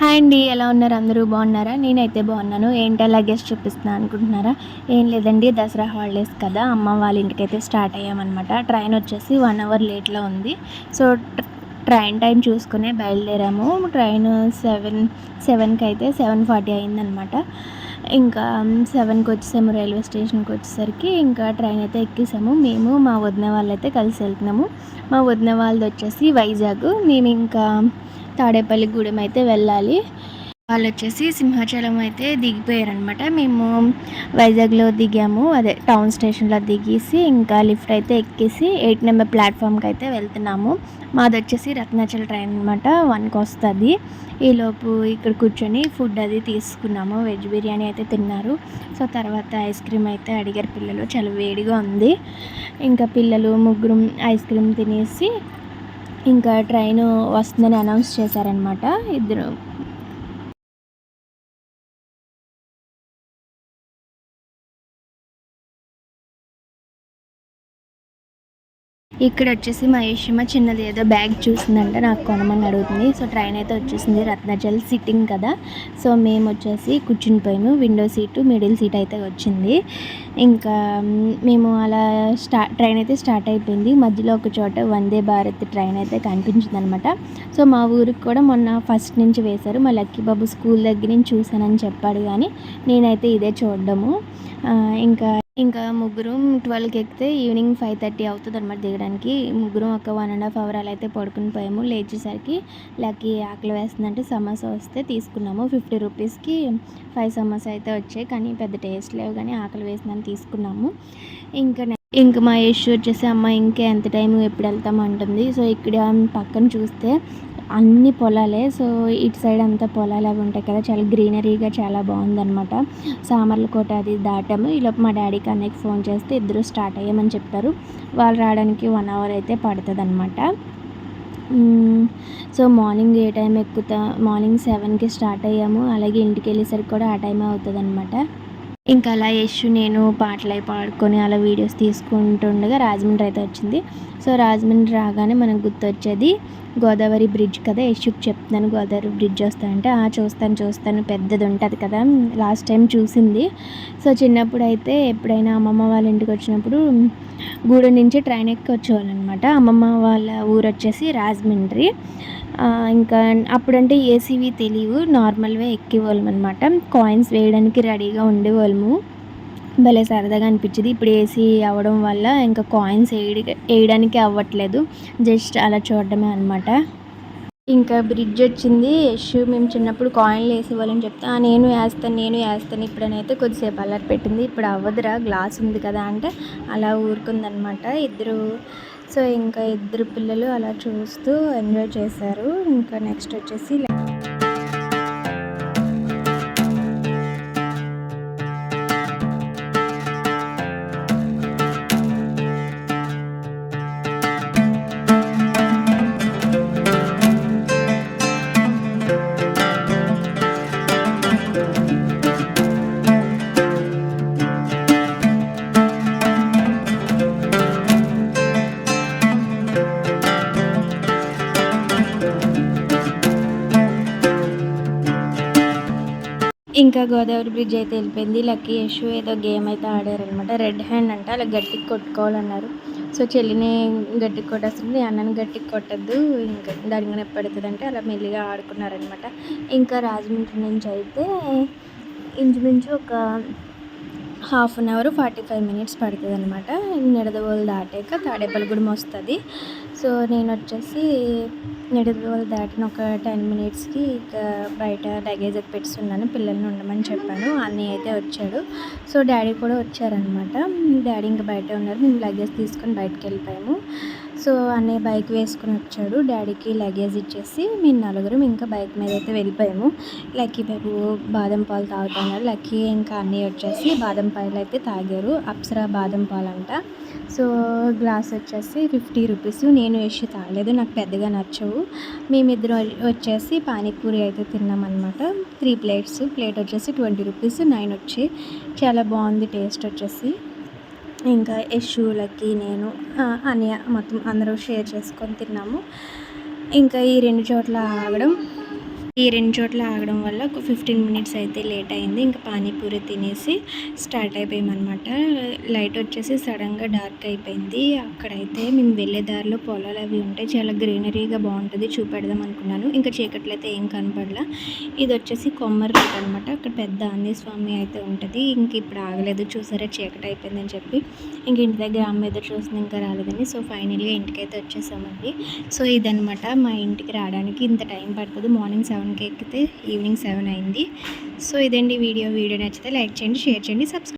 Hi అండి ఎలా ఉన్నారు? అందరూ బాగున్నారా? నేనైతే బాగున్నాను. ఏంటో లగేజ్ చూపిస్తున్నాను అనుకుంటున్నారా? ఏం లేదండి దసరా హాలిడేస్ కదా. అమ్మ వాళ్ళ ఇంటికి అయితే స్టార్ట్ అయ్యామన్నమాట. ట్రైన్ వచ్చేసి వన్ అవర్ లేట్లో ఉంది. సో ట్రైన్ టైం చూసుకునే బయలుదేరాము. ట్రైన్ సెవెన్ సెవెన్కి అయితే సెవెన్ ఫార్టీ అయిందనమాట ఇంకా um, సెవెన్కి వచ్చేసాము రైల్వే స్టేషన్కి వచ్చేసరికి ఇంకా ట్రైన్ అయితే ఎక్కేసాము. మేము మా వదిన వాళ్ళు అయితే కలిసి వెళ్తున్నాము. మా వదిన వాళ్ళది వచ్చేసి వైజాగ్. మేము ఇంకా తాడేపల్లి గూడెం అయితే వెళ్ళాలి. వాళ్ళు వచ్చేసి సింహాచలం అయితే దిగిపోయారనమాట. మేము వైజాగ్లో దిగాము. అదే టౌన్ స్టేషన్లో దిగేసి ఇంకా లిఫ్ట్ అయితే ఎక్కేసి ఎయిట్ నెంబర్ ప్లాట్ఫామ్కి అయితే వెళ్తున్నాము. మాది వచ్చేసి రత్నాచల్ ట్రైన్ అనమాట. వన్కి వస్తుంది. ఈలోపు ఇక్కడ కూర్చొని ఫుడ్ అది తీసుకున్నాము. వెజ్ బిర్యానీ అయితే తిన్నారు. సో తర్వాత ఐస్ క్రీమ్ అయితే అడిగారు పిల్లలు. చాలా వేడిగా ఉంది. ఇంకా పిల్లలు ముగ్గురు ఐస్ క్రీమ్ తినేసి ఇంకా ట్రైన్ వస్తుందని అనౌన్స్ చేశారనమాట ఇద్దరు ఇక్కడ వచ్చేసి మా చిన్నది ఏదో బ్యాగ్ చూసిందంట నాకు కొనమని అడుగుతుంది. సో ట్రైన్ అయితే వచ్చేసింది రత్నజల్ సిట్టింగ్ కదా. సో మేము వచ్చేసి కూర్చుని పోయాము విండో సీటు మిడిల్ సీట్ అయితే వచ్చింది. ఇంకా మేము అలా స్టా ట్రైన్ అయితే స్టార్ట్ అయిపోయింది. మధ్యలో ఒక చోట వందే భారత్ ట్రైన్ అయితే కనిపించింది అనమాట సో మా ఊరికి కూడా మొన్న ఫస్ట్ నుంచి వేశారు. మా లక్కీ బాబు స్కూల్ దగ్గర నుంచి చూసానని చెప్పాడు కానీ నేనైతే ఇదే చూడడము. ఇంకా ఇంకా ముగ్గురు ట్వెల్వ్కి ఎక్కితే ఈవినింగ్ ఫైవ్ థర్టీ అవుతుంది అనమాట దిగడానికి. ముగ్గురు ఒక వన్ అండ్ హాఫ్ అవర్ అలా అయితే పడుకుని పోయాము. లేచేసరికి లక్కీ ఆకలి వేస్తుందంటే సమోసా వస్తే తీసుకున్నాము. ఫిఫ్టీ రూపీస్కి ఫైవ్ సమోసా అయితే వచ్చాయి. కానీ పెద్ద టేస్ట్ లేవు. కానీ ఆకలి వేసిందని తీసుకున్నాము. ఇంకా ఇంకా మా యశ్ వచ్చేసి అమ్మ ఇంకా ఎంత టైం ఎప్పుడు వెళ్తాం? అంటుంది. సో ఇక్కడ పక్కన చూస్తే అన్ని పొలాలే. సో ఇటు సైడ్ అంతా పొలాలు అవి ఉంటాయి కదా చాలా గ్రీనరీగా చాలా బాగుందనమాట సామర్లకోట అది దాటాము. ఈలోపు మా డాడీకి అన్నయ్యకి ఫోన్ చేస్తే ఇద్దరు స్టార్ట్ అయ్యామని చెప్పారు. వాళ్ళు రావడానికి వన్ అవర్ అయితే పడుతుంది అనమాట సో మార్నింగ్ ఏ టైం ఎక్కుతా మార్నింగ్ సెవెన్కి స్టార్ట్ అయ్యాము. అలాగే ఇంటికి వెళ్ళేసరికి కూడా ఆ టైం అవుతుంది అనమాట ఇంకా అలా యశ్ నేను పాటలు అవి పాడుకొని అలా వీడియోస్ తీసుకుంటుండగా రాజమండ్రి అయితే వచ్చింది. సో రాజమండ్రి రాగానే మనకు గుర్తొచ్చేది గోదావరి బ్రిడ్జ్ కదా యశుక్ చెప్తున్నాను. గోదావరి బ్రిడ్జ్ వస్తాయంటే ఆ చూస్తాను చూస్తాను పెద్దది ఉంటుంది కదా లాస్ట్ టైం చూసింది. సో చిన్నప్పుడు అయితే ఎప్పుడైనా అమ్మమ్మ వాళ్ళ ఇంటికి వచ్చినప్పుడు గూడెం నుంచి ట్రైన్ ఎక్కి వచ్చేవాళ్ళు అనమాట అమ్మమ్మ వాళ్ళ ఊరు వచ్చేసి రాజమండ్రి. ఇంకా అప్పుడంటే ఏసీవి తెలియవు నార్మల్వే ఎక్కేవాళ్ళం అనమాట కాయిన్స్ వేయడానికి రెడీగా ఉండేవాళ్ళము. భలే సరదాగా అనిపించింది. ఇప్పుడు ఏసీ అవ్వడం వల్ల ఇంకా కాయిన్స్ వేయడానికి అవ్వట్లేదు. జస్ట్ అలా చూడడమే అనమాట ఇంకా బ్రిడ్జ్ వచ్చింది. యశ్ మేము చిన్నప్పుడు కాయిన్లు వేసేవాళ్ళని చెప్తా నేను వేస్తాను నేను వేస్తాను. ఇప్పుడనైతే కొద్దిసేపు అలర్ పెట్టింది. ఇప్పుడు అవ్వదురా గ్లాస్ ఉంది కదా అంటే అలా ఊరుకుందనమాట ఇద్దరు సో ఇంకా ఇద్దరు పిల్లలు అలా చూస్తూ ఎంజాయ్ చేశారు. ఇంకా నెక్స్ట్ వచ్చేసి ఇంకా గోదావరి బ్రిడ్జ్ అయితే వెళ్ళిపోయింది. లక్కీ యశు ఏదో గేమ్ అయితే ఆడారనమాట రెడ్ హ్యాండ్ అంట అలా గట్టికి కొట్టుకోవాలన్నారు. సో చెల్లిని గట్టికి కొట్టేస్తుంది అన్నని గట్టికి కొట్టద్దు. ఇంకా దానికి నొప్పి అంటే అలా మెల్లిగా ఆడుకున్నారనమాట ఇంకా రాజమండ్రి నుంచి అయితే ఇంచుమించు ఒక half an hour forty five minutes పడుతుంది అనమాట నిడదవోలు దాటాక తాడేపల్లిగూడెం వస్తుంది. సో నేను వచ్చేసి నిడదవోలు దాటిన ఒక టెన్ మినిట్స్కి ఇక బయట లగేజ్ అది పెట్టున్నాను పిల్లల్ని ఉండమని చెప్పాను అన్నయ్య అయితే వచ్చాడు. సో డాడీ కూడా వచ్చారనమాట. డాడీ ఇంకా బయట ఉన్నారు మేము లగేజ్ తీసుకొని బయటకు వెళ్ళిపోయాము. సో అన్నయ్య బైక్ వేసుకుని వచ్చాడు. డాడీకి లగేజ్ ఇచ్చేసి మేము నలుగురం ఇంకా బైక్ మీద అయితే వెళ్ళిపోయాము. లక్కీ బాబు బాదం పాలు తాగుతున్నారు లక్కీ ఇంకా అన్నయ్య వచ్చేసి బాదం పాలు అయితే తాగారు. అప్సరా బాదం పాలు అంట సో గ్లాస్ వచ్చేసి ఫిఫ్టీ రూపీస్. నేను వేసి తాగలేదు. నాకు పెద్దగా నచ్చవు. మేమిద్దరం వచ్చేసి పానీపూరి అయితే తిన్నామన్నమాట. Three plates. ప్లేట్ వచ్చేసి ట్వంటీ రూపీస్. నైన్ వచ్చి చాలా బాగుంది టేస్ట్ వచ్చేసి. ఇంకా యశులకి నేను అని మొత్తం అందరూ షేర్ చేసుకొని తిన్నాము. ఇంకా ఈ రెండు చోట్ల ఆగడం ఈ రెండు చోట్ల ఆగడం వల్ల ఒక ఫిఫ్టీన్ మినిట్స్ అయితే లేట్ అయింది. ఇంకా పానీపూరి తినేసి స్టార్ట్ అయిపోయామన్నమాట. లైట్ వచ్చేసి సడన్గా డార్క్ అయిపోయింది. అక్కడైతే మేము వెళ్ళే దారిలో పొలాలు అవి ఉంటాయి చాలా గ్రీనరీగా బాగుంటుంది చూపెడదాం అనుకున్నాను. ఇంకా చీకట్లో అయితే ఏం కనపడలా. ఇది వచ్చేసి కొమ్మరి రోడ్ అనమాట అక్కడ పెద్ద ఆంజనేయ స్వామి అయితే ఉంటుంది. ఇంక ఇప్పుడు ఆగలేదు. చూసారా చీకటి అయిపోయిందని చెప్పి. ఇంక ఇంటి దగ్గర అమ్మ ఎదురు చూసింది ఇంకా రాలేదని. సో ఫైనల్గా ఇంటికైతే వచ్చేసామండి. సో ఇదనమాట మా ఇంటికి రావడానికి ఇంత టైం పడుతుంది. మార్నింగ్ సెవెన్ ఎక్కితే ఈవినింగ్ సెవెన్ అయింది. సో ఇదండి వీడియో. వీడియో నచ్చితే లైక్ చేయండి షేర్ చేయండి సబ్స్క్రైబ్